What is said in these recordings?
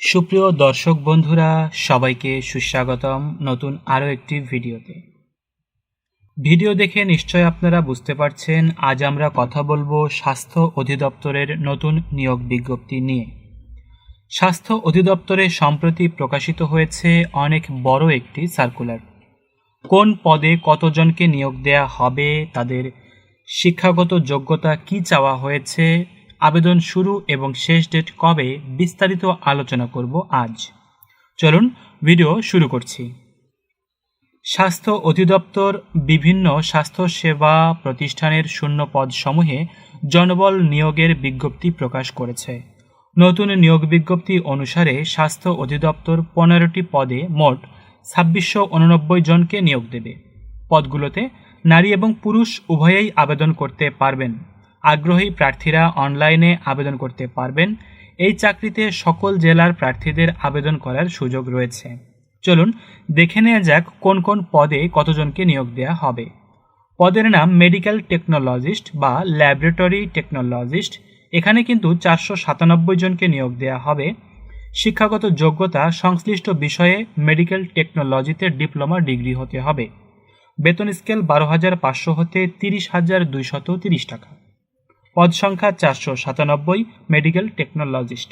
সুপ্রিয় দর্শক বন্ধুরা, সবাইকে সুস্বাগতম নতুন আরও একটি ভিডিওতে। ভিডিও দেখে নিশ্চয় আপনারা বুঝতে পারছেন, আজ আমরা কথা বলব স্বাস্থ্য অধিদপ্তরের নতুন নিয়োগ বিজ্ঞপ্তি নিয়ে। স্বাস্থ্য অধিদপ্তরে সম্প্রতি প্রকাশিত হয়েছে অনেক বড় একটি সার্কুলার। কোন পদে কতজনকে নিয়োগ দেয়া হবে, তাদের শিক্ষাগত যোগ্যতা কি চাওয়া হয়েছে আবেদন শুরু এবং শেষ ডেট কবে বিস্তারিত আলোচনা করব আজ। চলুন, ভিডিও শুরু করছি। স্বাস্থ্য অধিদপ্তর বিভিন্ন স্বাস্থ্য সেবা প্রতিষ্ঠানের শূন্য পদসমূহে জনবল নিয়োগের বিজ্ঞপ্তি প্রকাশ করেছে। নতুন নিয়োগ বিজ্ঞপ্তি অনুসারে স্বাস্থ্য অধিদপ্তর পনেরোটি পদে মোট ছাব্বিশশো উননব্বই জনকে নিয়োগ দেবে। পদগুলোতে নারী এবং পুরুষ উভয়েই আবেদন করতে পারবেন। আগ্রহী প্রার্থীরা অনলাইনে আবেদন করতে পারবেন। এই চাকরিতে সকল জেলার প্রার্থীদের আবেদন করার সুযোগ রয়েছে। চলুন দেখে নেওয়া যাক কোন কোন পদে কতজনকে নিয়োগ দেওয়া হবে। পদের নাম মেডিকেল টেকনোলজিস্ট বা ল্যাবরেটরি টেকনোলজিস্ট। এখানে কিন্তু চারশো সাতানব্বই জনকে নিয়োগ দেওয়া হবে। শিক্ষাগত যোগ্যতা সংশ্লিষ্ট বিষয়ে মেডিকেল টেকনোলজিতে ডিপ্লোমা ডিগ্রি হতে হবে। বেতন স্কেল বারো হাজার পাঁচশো হতে তিরিশ হাজার দুইশত তিরিশ টাকা। পদ সংখ্যা চারশো সাতানব্বই মেডিকেল টেকনোলজিস্ট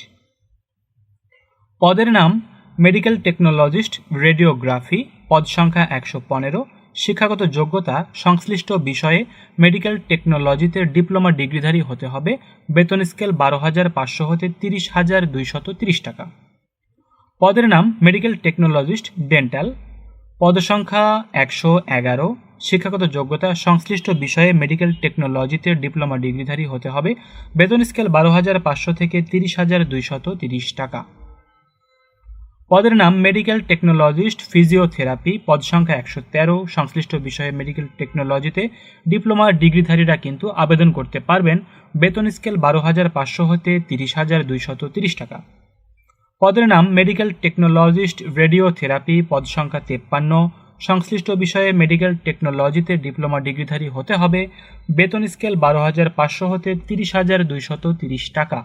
পদের নাম মেডিকেল টেকনোলজিস্ট রেডিওগ্রাফি পদ সংখ্যা একশো পনেরো, শিক্ষাগত যোগ্যতা, সংশ্লিষ্ট বিষয়ে মেডিকেল টেকনোলজিতে ডিপ্লোমা ডিগ্রিধারী হতে হবে, বেতন স্কেল বারো হাজার পাঁচশো হতে তিরিশ হাজার দুইশত তিরিশ টাকা। পদের নাম মেডিকেল টেকনোলজিস্ট ডেন্টাল পদসংখ্যা একশো এগারো শিক্ষাগত যোগ্যতা সংশ্লিষ্ট বিষয়ে মেডিকেল টেকনোলজিতে ডিপ্লোমা ডিগ্রিধারী হতে হবে। বেতন স্কেল বারো হাজার পাঁচশো থেকে তিরিশ হাজার দুইশত তিরিশ টাকা। পদের নাম মেডিকেল টেকনোলজিস্ট ফিজিওথেরাপি পদ সংখ্যা একশো তেরো। সংশ্লিষ্ট বিষয়ে মেডিকেল টেকনোলজিতে ডিপ্লোমা ডিগ্রিধারীরা কিন্তু আবেদন করতে পারবেন। বেতন স্কেল বারো হাজার পাঁচশো হতে তিরিশ হাজার দুইশত তিরিশ টাকা। পদের নাম মেডিকেল টেকনোলজিস্ট রেডিওথেরাপি পদ সংখ্যা তেপ্পান্ন। সংশ্লিষ্ট বিষয়ে মেডিকেল টেকনোলজিতে ডিপ্লোমা ডিগ্রিধারী হতে হবে। বেতন স্কেল বারো হাজার পাঁচশো হতে তিরিশ হাজার দুইশত তিরিশ টাকা।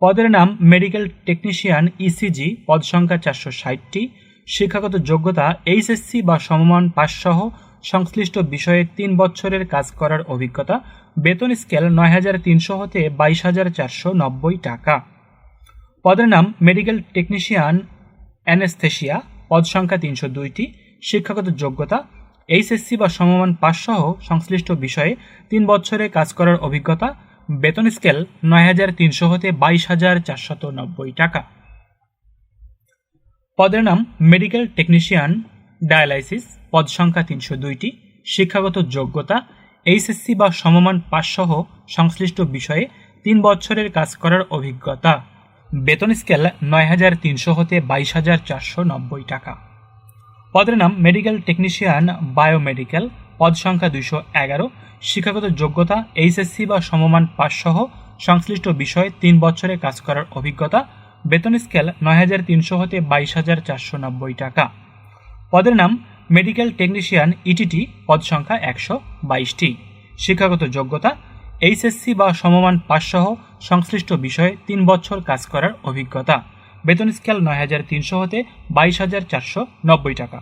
পদের নাম মেডিকেল টেকনিশিয়ান ইসিজি পদ সংখ্যা চারশো ষাটটি। শিক্ষাগত যোগ্যতা এইচএসসি বা সমমান পাসসহ সংশ্লিষ্ট বিষয়ে তিন বছরের কাজ করার অভিজ্ঞতা। বেতন স্কেল নয় হাজার তিনশো হতে বাইশ হাজার চারশো নব্বই টাকা। পদের নাম মেডিকেল টেকনিশিয়ান অ্যানেস্থেশিয়া, পদ সংখ্যা তিনশো দুইটি। শিক্ষাগত যোগ্যতা, এইচএসসি বা সমমান পাসসহ সংশ্লিষ্ট বিষয়ে তিন বছরে কাজ করার অভিজ্ঞতা, বেতন স্কেল নয় হাজার তিনশো হতে বাইশ হাজার চারশত নব্বই টাকা। পদের নাম মেডিকেল টেকনিশিয়ান, ডায়ালাইসিস, পদ সংখ্যা তিনশো দুইটি, শিক্ষাগত যোগ্যতা, এইচএসসি বা সমমান পাসসহ সংশ্লিষ্ট বিষয়ে তিন বছরের কাজ করার অভিজ্ঞতা, বেতন স্কেল নয় হাজার তিনশো হতে বাইশ হাজার চারশো নব্বই টাকা। পদের নাম মেডিকেল টেকনিশিয়ান বায়োমেডিক্যাল পদ সংখ্যা দুইশো এগারো, শিক্ষাগত যোগ্যতা এইচএসসি বা সমমান পাসসহ সংশ্লিষ্ট বিষয়ে তিন বছরে কাজ করার অভিজ্ঞতা, বেতন স্কেল নয় হাজার তিনশো হতে বাইশ হাজার চারশো নব্বই টাকা। পদের নাম মেডিকেল টেকনিশিয়ান ইটিটি পদ সংখ্যা একশো বাইশটি। শিক্ষাগত যোগ্যতা এইচএসসি বা সমমান পাসসহ সংশ্লিষ্ট বিষয়ে তিন বছর কাজ করার অভিজ্ঞতা। বেতন স্কেল নয় হাজার তিনশো হতে বাইশ হাজার চারশো নব্বই টাকা।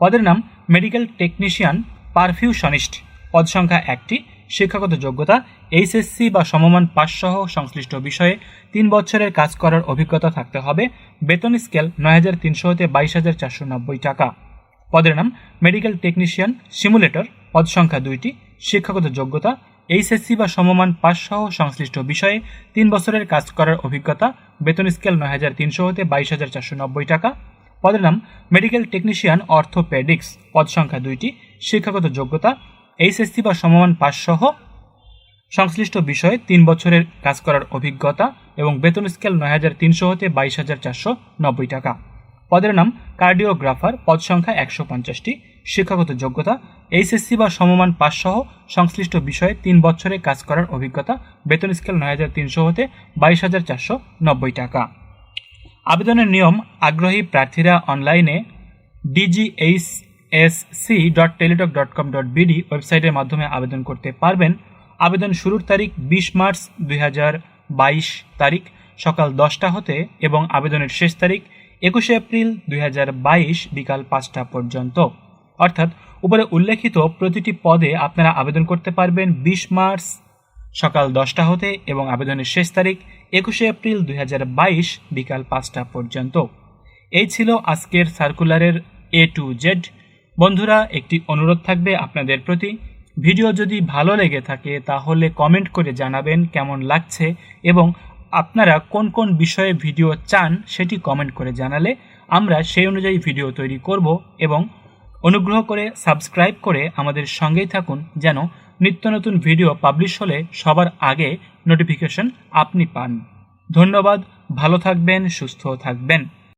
পদের নাম মেডিকেল টেকনিশিয়ান পারফিউশনিস্ট। পদ সংখ্যা একটি। শিক্ষাগত যোগ্যতা এইচএসসি বা সমমান পাসসহ সংশ্লিষ্ট বিষয়ে তিন বছরের কাজ করার অভিজ্ঞতা থাকতে হবে। বেতন স্কেল নয় হাজার তিনশো হতে বাইশ হাজার চারশো নব্বই টাকা। পদের নাম মেডিকেল টেকনিশিয়ান সিমুলেটর। পদ সংখ্যা দুইটি। শিক্ষাগত যোগ্যতা এইচএসসি বা সমমান পাস সহ সংশ্লিষ্ট বিষয়ে তিন বছরের কাজ করার অভিজ্ঞতা, বেতন স্কেল নয় হাজার তিনশো হতে বাইশ হাজার চারশো নব্বই টাকা। পদের নাম, মেডিকেল টেকনিশিয়ান অর্থোপেডিক্স। পদ সংখ্যা দুইটি, শিক্ষাগত যোগ্যতা, এইচএসসি বা সমমান পাসসহ সংশ্লিষ্ট বিষয়ে তিন বছরের কাজ করার অভিজ্ঞতা এবং বেতন স্কেল নয় হাজার তিনশো হতে বাইশ হাজার চারশো নব্বই টাকা। পদের নাম, কার্ডিওগ্রাফার। পদ সংখ্যা একশো পঞ্চাশটি। শিক্ষাগত যোগ্যতা, এইচএসসি বা সমমান পাস সহ সংশ্লিষ্ট বিষয়ে তিন বছরে কাজ করার অভিজ্ঞতা, বেতন স্কেল নয় হাজার তিনশো হতে বাইশ হাজার চারশো নব্বই টাকা। আবেদনের নিয়ম আগ্রহী প্রার্থীরা অনলাইনে DGH S C dot Teletalk dot com dot BD ওয়েবসাইটের মাধ্যমে আবেদন করতে পারবেন। আবেদন শুরুর তারিখ বিশ মার্চ দুই হাজার বাইশ তারিখ সকাল দশটা হতে এবং আবেদনের শেষ তারিখ একুশে এপ্রিল দুই হাজার বাইশ বিকাল পাঁচটা পর্যন্ত। অর্থাৎ উপরে উল্লেখিত প্রতিটি পদে আপনারা আবেদন করতে পারবেন বিশ মার্চ সকাল দশটা হতে এবং আবেদনের শেষ তারিখ একুশে এপ্রিল দু হাজার বাইশ বিকাল পাঁচটা পর্যন্ত। এই ছিল আজকের সার্কুলারের এ টু জেড বন্ধুরা, একটি অনুরোধ থাকবে আপনাদের প্রতি। ভিডিও যদি ভালো লেগে থাকে, তাহলে কমেন্ট করে জানাবেন কেমন লাগছে এবং আপনারা কোন কোন বিষয়ে ভিডিও চান সেটি কমেন্ট করে জানালে আমরা সেই অনুযায়ী ভিডিও তৈরি করব এবং অনুগ্রহ করে সাবস্ক্রাইব করে আমাদের সঙ্গেই থাকুন যেন নিত্য নতুন ভিডিও পাবলিশ হলে সবার আগে নোটিফিকেশন আপনি পান। ধন্যবাদ, ভালো থাকবেন, সুস্থ থাকবেন।